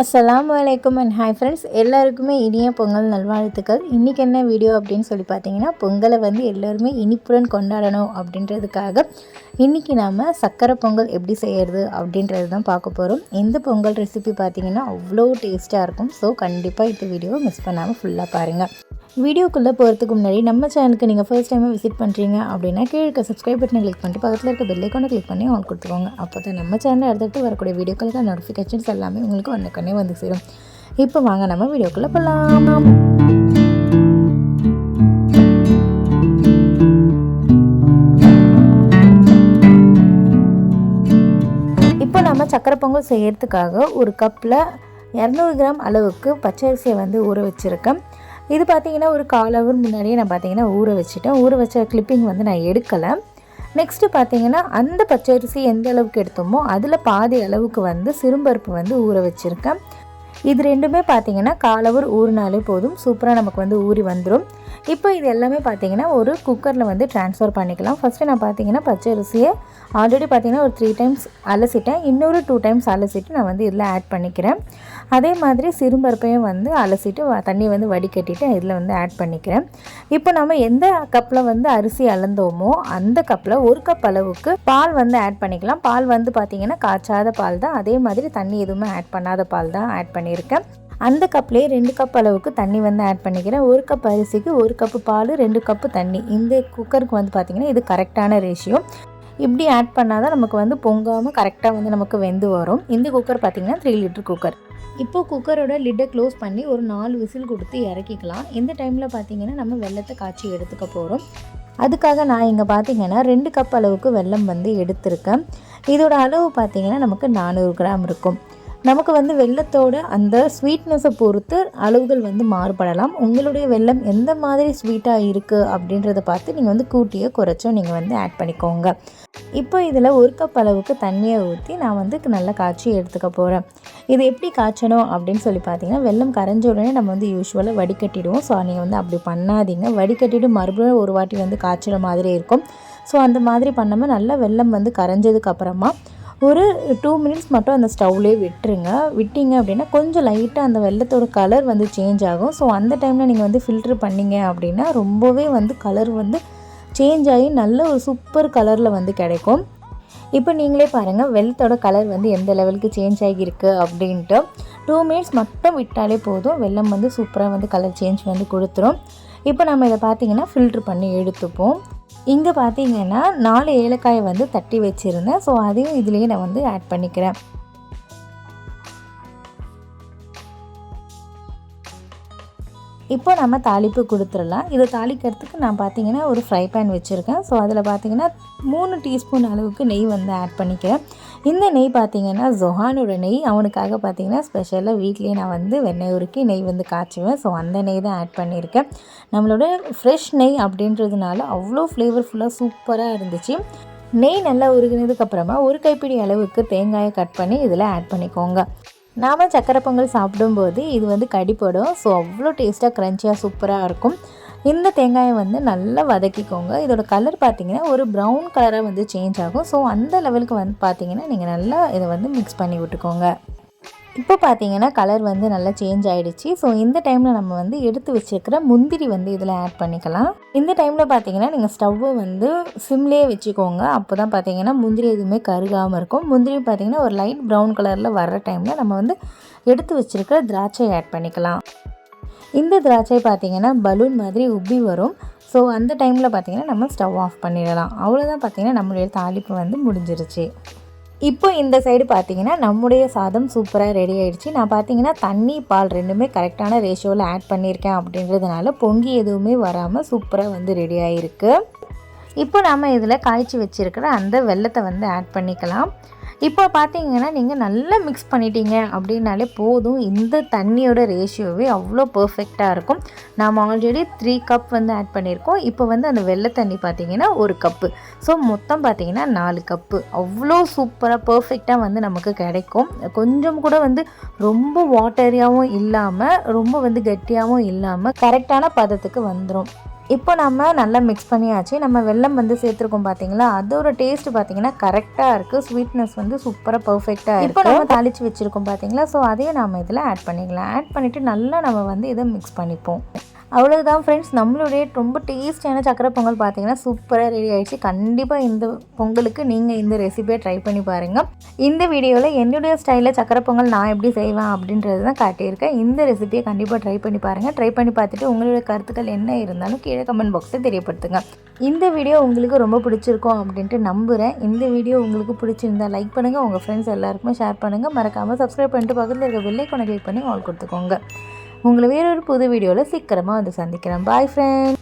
அஸ்ஸலாமு வலைக்கம் and hi friends எல்லாருக்குமே இனிய பொங்கல் நல்வாழ்த்துக்கள். இன்றைக்கி என்ன வீடியோ அப்படின்னு சொல்லி பார்த்தீங்கன்னா பொங்கலை வந்து எல்லோருமே இனிப்புடன் கொண்டாடணும் அப்படின்றதுக்காக இன்றைக்கி நாம் சக்கரை பொங்கல் எப்படி செய்கிறது அப்படின்றது தான் பார்க்க போகிறோம் இந்த பொங்கல் ரெசிபி பார்த்தீங்கன்னா அவ்வளோ டேஸ்ட்டாக இருக்கும். ஸோ கண்டிப்பாக இந்த வீடியோவை மிஸ் பண்ணாமல் ஃபுல்லாக பாருங்கள் வீடியோக்குள்ளே போகிறதுக்கு முன்னாடி நம்ம சேனலுக்கு நீங்கள் ஃபர்ஸ்ட் டைமாக விசிட் பண்ணுறீங்க அப்படின்னா கீழே இருக்க சப்ஸ்கிரைப் பட்டனை கிளிக் பண்ணிட்டு பக்கத்தில் இருக்க பெல் ஐக்கானை கிளிக் பண்ணி ஆன் கொடுத்துக்கோங்க. அப்போ தான் நம்ம சேனலில் அடுத்தடுத்து வரக்கூடிய வீடியோக்களுக்கு நோட்டிஃபிகேஷன்ஸ் எல்லாமே உங்களுக்கு ஒன்றுக்கொன்னே வந்து சேரும். இப்போ வாங்க நம்ம வீடியோக்குள்ளே போகலாம். இப்போ நம்ம சக்கரை பொங்கல் செய்கிறதுக்காக ஒரு கப்பில் இரநூறு கிராம் அளவுக்கு பச்சரிசியை வந்து ஊற வச்சுருக்கேன். இது பார்த்திங்கன்னா ஒரு கால் ஹவர் முன்னாடியே நான் பார்த்தீங்கன்னா ஊற வச்சுட்டேன். ஊற வச்ச கிளிப்பிங் வந்து நான் எடுக்கலை. நெக்ஸ்ட்டு பார்த்தீங்கன்னா அந்த பச்சரிசி எந்த அளவுக்கு எடுத்தோமோ அதில் பாதி அளவுக்கு வந்து சிறும்பருப்பு வந்து ஊற வச்சுருக்கேன். இது ரெண்டுமே பார்த்தீங்கன்னா காலவர் ஊறினாலே போதும். சூப்பராக நமக்கு வந்து ஊறி வந்துடும் இப்போ இது எல்லாமே பார்த்தீங்கன்னா ஒரு குக்கரில் வந்து ட்ரான்ஸ்ஃபர் பண்ணிக்கலாம். ஃபஸ்ட்டு நான் பார்த்தீங்கன்னா பச்சரிசியை ஆல்ரெடி பார்த்தீங்கன்னா ஒரு த்ரீ டைம்ஸ் அலசிட்டேன். இன்னொரு டூ டைம்ஸ் அலசிட்டு நான் வந்து இதில் ஆட் பண்ணிக்கிறேன். அதே மாதிரி சிறுபருப்பையும் வந்து அலசிட்டு வ- தண்ணியை வந்து வடிகட்டிட்டு இதில் வந்து ஆட் பண்ணிக்கிறேன். இப்போ நம்ம எந்த கப்பில் வந்து அரிசி அளந்தோமோ அந்த கப்பில் ஒரு கப் அளவுக்கு பால் வந்து ஆட் பண்ணிக்கலாம். பால் வந்து பார்த்திங்கன்னா காய்ச்சாத பால் தான். அதே மாதிரி தண்ணி எதுவுமே ஆட் பண்ணாத பால் தான் ஆட் பண்ணியிருக்கேன். அந்த கப்லேயே ரெண்டு கப் அளவுக்கு தண்ணி வந்து ஆட் பண்ணிக்கிறேன். ஒரு கப் அரிசிக்கு ஒரு கப்பு பால் ரெண்டு கப்பு தண்ணி. இந்த குக்கருக்கு வந்து பார்த்திங்கன்னா இது கரெக்டான ரேஷியோ இப்படி ஆட் பண்ணால் தான் நமக்கு வந்து பொங்காமல் கரெக்டாக வந்து நமக்கு வெந்து வரும். இந்த குக்கர் பார்த்திங்கன்னா த்ரீ லிட்டர் குக்கர் இப்போ குக்கரோட லிட்டை க்ளோஸ் பண்ணி ஒரு நாலு விசில் கொடுத்து இறக்கிக்கலாம். இந்த டைமில் பார்த்திங்கன்னா நம்ம வெள்ளத்தை காய்ச்சி எடுத்துக்க போகிறோம் அதுக்காக நான் இங்கே பார்த்தீங்கன்னா ரெண்டு கப் அளவுக்கு வெல்லம் வந்து எடுத்திருக்கேன். இதோட அளவு பார்த்தீங்கன்னா நமக்கு நானூறு கிராம் இருக்கும். நமக்கு வந்து வெள்ளத்தோட அந்த ஸ்வீட்னஸை பொறுத்து அளவுகள் வந்து மாறுபடலாம். உங்களுடைய வெள்ளம் எந்த மாதிரி ஸ்வீட்டாக இருக்குது அப்படின்றத பார்த்து நீங்கள் வந்து கூட்டியோ குறைச்சோ நீங்கள் வந்து ஆட் பண்ணிக்கோங்க. இப்போ இதில் ஒரு கப் அளவுக்கு தண்ணியை ஊற்றி நான் வந்து நல்லா காய்ச்சி எடுத்துக்க போகிறேன் இது எப்படி காய்ச்சணும் அப்படின்னு சொல்லி பார்த்தீங்கன்னா வெள்ளம் கரைஞ்ச உடனே நம்ம வந்து யூஸ்வலாக வடிகட்டிடுவோம். ஸோ நீங்கள் வந்து அப்படி பண்ணாதீங்க. வடிகட்டிட்டு மறுபடியும் ஒரு வாட்டி வந்து காய்ச்சிற மாதிரி இருக்கும். ஸோ அந்த மாதிரி பண்ணாமல் நல்லா வெல்லம் வந்து கரைஞ்சதுக்கப்புறமா ஒரு டூ மினிட்ஸ் மட்டும் அந்த ஸ்டவ்லேயே விட்டுருங்க. விட்டீங்க அப்படின்னா கொஞ்சம் லைட்டாக அந்த வெள்ளத்தோட கலர் வந்து சேஞ்ச் ஆகும். ஸோ அந்த டைமில் நீங்கள் வந்து ஃபில்ட்ரு பண்ணீங்க அப்படின்னா ரொம்பவே வந்து கலர் வந்து சேஞ்ச் ஆகி நல்ல ஒரு சூப்பர் கலரில் வந்து கிடைக்கும். இப்போ நீங்களே பாருங்கள் வெள்ளத்தோட கலர் வந்து எந்த லெவலுக்கு சேஞ்ச் ஆகியிருக்கு அப்படின்ட்டு. டூ மினிட்ஸ் மட்டும் விட்டாலே போதும். வெள்ளம் வந்து சூப்பராக வந்து கலர் சேஞ்ச் வந்து கொடுத்துரும். இப்போ நம்ம இதை பார்த்தீங்கன்னா ஃபில்ட்ரு பண்ணி எடுத்துப்போம். இங்கே பார்த்தீங்கன்னா நாலு ஏலக்காயை வந்து தட்டி வச்சுருந்தேன். ஸோ அதையும் இதுலேயே நான் வந்து ஆட் பண்ணிக்கிறேன். இப்போ நம்ம தாளிப்பு கொடுத்துடலாம். இதை தாளிக்கிறதுக்கு நான் பார்த்தீங்கன்னா ஒரு ஃப்ரை பேன் வச்சுருக்கேன். ஸோ அதில் பார்த்தீங்கன்னா மூணு டீஸ்பூன் அளவுக்கு நெய் வந்து ஆட் பண்ணிக்கிறேன். இந்த நெய் பார்த்தீங்கன்னா ஜொஹானோட நெய். அவனுக்காக பார்த்தீங்கன்னா ஸ்பெஷலாக வீட்லேயே நான் வந்து வெண்ணெய் உருக்கி நெய் வந்து காய்ச்சுவேன். ஸோ அந்த நெய் தான் ஆட் பண்ணியிருக்கேன். நம்மளோட ஃப்ரெஷ் நெய் அப்படின்றதுனால அவ்வளோ ஃப்ளேவர்ஃபுல்லாக சூப்பராக இருந்துச்சு. நெய் நல்லா உருகினதுக்கப்புறமா ஒரு கைப்பிடி அளவுக்கு தேங்காயை கட் பண்ணி இதில் ஆட் பண்ணிக்கோங்க. நாம் சக்கரை பொங்கல் சாப்பிடும்போது இது வந்து கடிப்படும். ஸோ அவ்வளோ டேஸ்ட்டாக க்ரன்ச்சியாக சூப்பராக இருக்கும். இந்த தேங்காயை வந்து நல்லா வதக்கிக்கோங்க. இதோட கலர் பார்த்தீங்கன்னா ஒரு ப்ரௌன் கலராக வந்து சேஞ்ச் ஆகும். ஸோ அந்த லெவலுக்கு வந்து பார்த்தீங்கன்னா நீங்கள் நல்லா இதை வந்து மிக்ஸ் பண்ணி விட்டுக்கோங்க. இப்போ பார்த்தீங்கன்னா கலர் வந்து நல்லா சேஞ்ச் ஆகிடுச்சு ஸோ இந்த டைமில் நம்ம வந்து எடுத்து வச்சிருக்கிற முந்திரி வந்து இதில் ஆட் பண்ணிக்கலாம். இந்த டைமில் பார்த்தீங்கன்னா நீங்கள் ஸ்டவ்வை வந்து சிம்லேயே வச்சுக்கோங்க. அப்போ தான் பார்த்தீங்கன்னா முந்திரி எதுவுமே கருகாமல் இருக்கும். முந்திரி பார்த்தீங்கன்னா ஒரு லைட் ப்ரௌன் கலரில் வர்ற டைமில் நம்ம வந்து எடுத்து வச்சிருக்கிற திராட்சை ஆட் பண்ணிக்கலாம். இந்த திராட்சை பார்த்தீங்கன்னா பலூன் மாதிரி உப்பி வரும். ஸோ அந்த டைமில் பார்த்தீங்கன்னா நம்ம ஸ்டவ் ஆஃப் பண்ணிடலாம். அவ்வளோதான் பார்த்திங்கன்னா நம்மளுடைய தாளிப்பு வந்து முடிஞ்சிருச்சு. இப்போ இந்த சைடு பார்த்தீங்கன்னா நம்முடைய சாதம் சூப்பராக ரெடி ஆகிடுச்சு நான் பார்த்தீங்கன்னா தண்ணி பால் ரெண்டுமே கரெக்டான ரேஷியோவில் ஆட் பண்ணியிருக்கேன் அப்படின்றதுனால பொங்கி எதுவுமே வராமல் சூப்பராக வந்து ரெடி ஆகிருக்கு இப்போ நாம் இதில் காய்ச்சி வச்சுருக்கிற அந்த வெள்ளத்தை வந்து ஆட் பண்ணிக்கலாம். இப்போ பார்த்தீங்கன்னா நீங்கள் நல்லா மிக்ஸ் பண்ணிட்டீங்க அப்படின்னாலே போதும். இந்த தண்ணியோட ரேஷியோவே அவ்வளோ பர்ஃபெக்டாக இருக்கும். நாம் ஆல்ரெடி த்ரீ கப் வந்து ஆட் பண்ணியிருக்கோம். இப்போ வந்து அந்த வெள்ளை தண்ணி பார்த்தீங்கன்னா ஒரு கப்பு ஸோ மொத்தம் பார்த்தீங்கன்னா நாலு கப்பு அவ்வளோ சூப்பராக பர்ஃபெக்டாக வந்து நமக்கு கிடைக்கும். கொஞ்சம் கூட வந்து ரொம்ப வாட்டரியாகவும் இல்லாமல் ரொம்ப வந்து கெட்டியாகவும் இல்லாமல் கரெக்டான பதத்துக்கு வந்துடும் இப்போ நம்ம நல்லா மிக்ஸ் பண்ணியாச்சு. நம்ம வெல்லம் வந்து சேர்த்துருக்கோம் பார்த்தீங்களா அதோட டேஸ்ட் பார்த்தீங்கன்னா கரெக்டாக இருக்குது ஸ்வீட்னஸ் வந்து சூப்பராக பர்ஃபெக்டாக இப்போ நம்ம தாளித்து வச்சுருக்கோம் பார்த்தீங்களா ஸோ அதையும் நம்ம இதில் ஆட் பண்ணிக்கலாம். ஆட் பண்ணிவிட்டு நல்லா நம்ம வந்து இதை மிக்ஸ் பண்ணிப்போம். அவ்வளோதான் ஃப்ரெண்ட்ஸ் நம்மளுடைய ரொம்ப டேஸ்டியான சக்கரை பொங்கல் பார்த்தீங்கன்னா சூப்பராக ரெடி ஆகிடுச்சு கண்டிப்பாக இந்த பொங்கலுக்கு நீங்கள் இந்த ரெசிபியை ட்ரை பண்ணி பாருங்கள் இந்த வீடியோவில் என்னுடைய ஸ்டைலில் சக்கரை பொங்கல் நான் எப்படி செய்வேன் அப்படின்றது தான் காட்டியிருக்கேன். இந்த ரெசிபியை கண்டிப்பாக ட்ரை பண்ணி பாருங்கள் ட்ரை பண்ணி பார்த்துட்டு உங்களுடைய கருத்துக்கள் என்ன இருந்தாலும் கீழே கமெண்ட் பாக்ஸில் தெரியப்படுத்துங்க. இந்த வீடியோ உங்களுக்கு ரொம்ப பிடிச்சிருக்கும் அப்படின்ட்டு நம்புகிறேன் இந்த வீடியோ உங்களுக்கு பிடிச்சிருந்தா லைக் பண்ணுங்கள் உங்கள் ஃப்ரெண்ட்ஸ் எல்லாருக்குமே ஷேர் பண்ணுங்கள் மறக்காமல் சப்ஸ்கிரைப் பண்ணிட்டு பக்கத்தில் இருக்க வெள்ளைக்கொனை கிளிக் பண்ணி ஆல் கொடுத்துக்கோங்க. உங்களை வேறொரு புது வீடியோவில் சீக்கிரமாக வந்து சந்திக்கிறேன். பாய் ஃப்ரெண்ட்